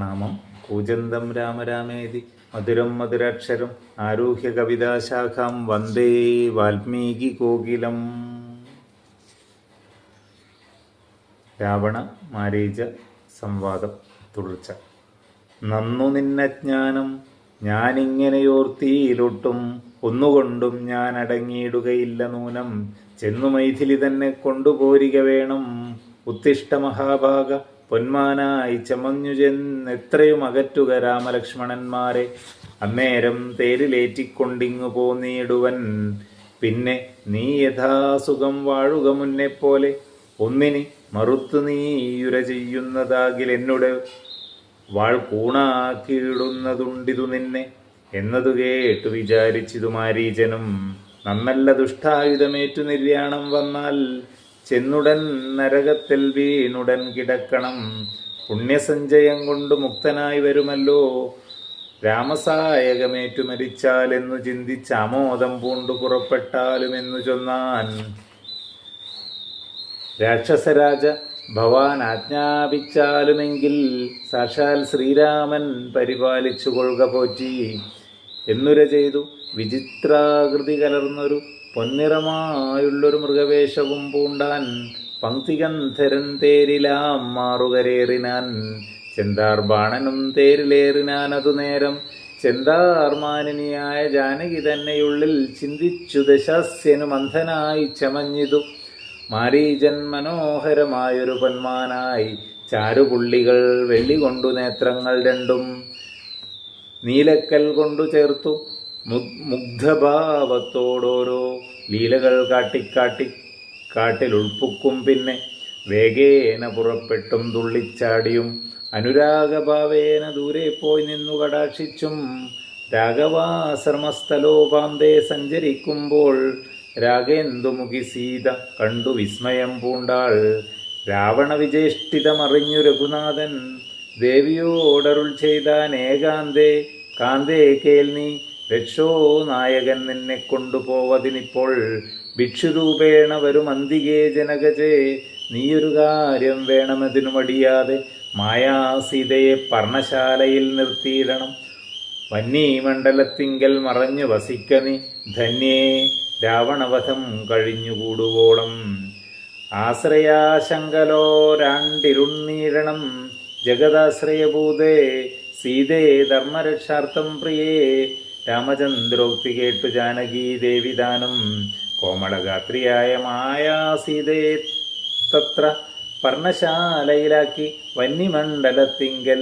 നാമം കൂജന്തം രാമരാമേതി മധുരം മധുരാക്ഷരം ആരോഹ്യ കവിതാശാഖാം വന്ദേ വാൽമീകി കോകിലം. രാവണ മാരീച സംവാദം തുടർച്ച. നന്നു നിന്ന ജ്ഞാനം ഞാനിങ്ങനെയോർത്തിയിലൊട്ടും ഒന്നുകൊണ്ടും ഞാൻ അടങ്ങിയിടുകയില്ല നൂനം. ചെന്നു മൈഥിലി തന്നെ കൊണ്ടുപോരിക വേണം. ഉത്തിഷ്ട മഹാഭാഗ പൊന്മാനായി ചമഞ്ഞു ചെന്നെത്രയും അകറ്റുക രാമലക്ഷ്മണന്മാരെ. അന്നേരം തേരിലേറ്റിക്കൊണ്ടിങ്ങു പോന്നിടുവൻ. പിന്നെ നീ യഥാസുഖം വാഴുക മുന്നെപ്പോലെ. ഒന്നിനി മറുത്തു നീയുര ചെയ്യുന്നതാകിൽ എന്നോട് വാൾ കൂണാക്കിയിടുന്നതുണ്ടിതു നിന്നെ എന്നതു കേട്ടു വിചാരിച്ചിതു മാരീചനും നന്നല്ല ദുഷ്ടായുധമേറ്റു നിര്യാണം വന്നാൽ ചെന്നുടൻ നരകത്തിൽ വീണുടൻ കിടക്കണം. പുണ്യസഞ്ചയം കൊണ്ട് മുക്തനായി വരുമല്ലോ. രാമസായകമേറ്റു മരിച്ചാലെന്നു ചിന്തിച്ച് ആമോദം പൂണ്ടു പുറപ്പെട്ടാലുമെന്നു ചൊന്നാൻ. രാക്ഷസരാജ ഭവാൻ ആജ്ഞാപിച്ചാലുമെങ്കിൽ സാക്ഷാൽ ശ്രീരാമൻ പരിപാലിച്ചു കൊള്ളുക പോറ്റി. എന്നുര ചെയ്തു വിചിത്രാകൃതി കലർന്നൊരു പൊന്നിറമായുള്ളൊരു മൃഗവേഷവും പൂണ്ടാൻ പങ്ക്തികന്ധരൻ തേരിലാം മാറുകരേറിനാൻ. ചെന്താർ ബാണനും തേരിലേറിനാൻ അതു നേരം ചെന്താർമാനിനിയായ ജാനകി തന്നെയുള്ളിൽ ചിന്തിച്ചു ദശാസ്യനു മന്ധനായി ചമഞ്ഞിതു. മാരീജൻ മനോഹരമായൊരു പൊന്മാനായി ചാരുപുള്ളികൾ വെള്ളി കൊണ്ടു നേത്രങ്ങൾ രണ്ടും നീലക്കൽ കൊണ്ടു ചേർത്തു. മുഗ്ധഭാവത്തോടോരോ ലീലകൾ കാട്ടിക്കാട്ടി കാട്ടിലുൾപ്പുക്കും പിന്നെ വേഗേന പുറപ്പെട്ടും തുള്ളിച്ചാടിയും അനുരാഗഭാവേന ദൂരെ പോയി നിന്നു കടാക്ഷിച്ചും രാഘവാശ്രമസ്ഥലോപാന്തേ സഞ്ചരിക്കുമ്പോൾ രാഗേന്ദുമുഖി സീത കണ്ടു വിസ്മയം പൂണ്ടാൾ. രാവണവിജേഷ്ഠിതമറിഞ്ഞു രഘുനാഥൻ ദേവിയോടരുൾ ചെയ്താൻ ഏകാന്തേ കാന്തേ കേൾനി രക്ഷോ നായകൻ നിന്നെ കൊണ്ടുപോവതിനിപ്പോൾ ഭിക്ഷുരൂപേണ വരും അന്തികേ ജനകജേ. നീയൊരു കാര്യം വേണമെതിനു മടിയാതെ മായാസീതയെ പർണശാലയിൽ നിർത്തിയിടണം. വന്നീമണ്ഡലത്തിങ്കൽ മറഞ്ഞു വസിക്ക നീ ധന്യേ. രാവണവധം കഴിഞ്ഞുകൂടുവോളം. ആശ്രയാശങ്കലോ രണ്ടിരുണ്ണീരണം. ജഗദാശ്രയഭൂതേ സീതേ ധർമ്മരക്ഷാർത്ഥം പ്രിയേ. രാമചന്ദ്രോക്തി കേട്ടു ജാനകീ ദേവിദാനം. കോമളഗാത്രിയായ മായാസീതയെ തത്ര പർണശാലയിലാക്കി വന്യമണ്ഡലത്തിങ്കൽ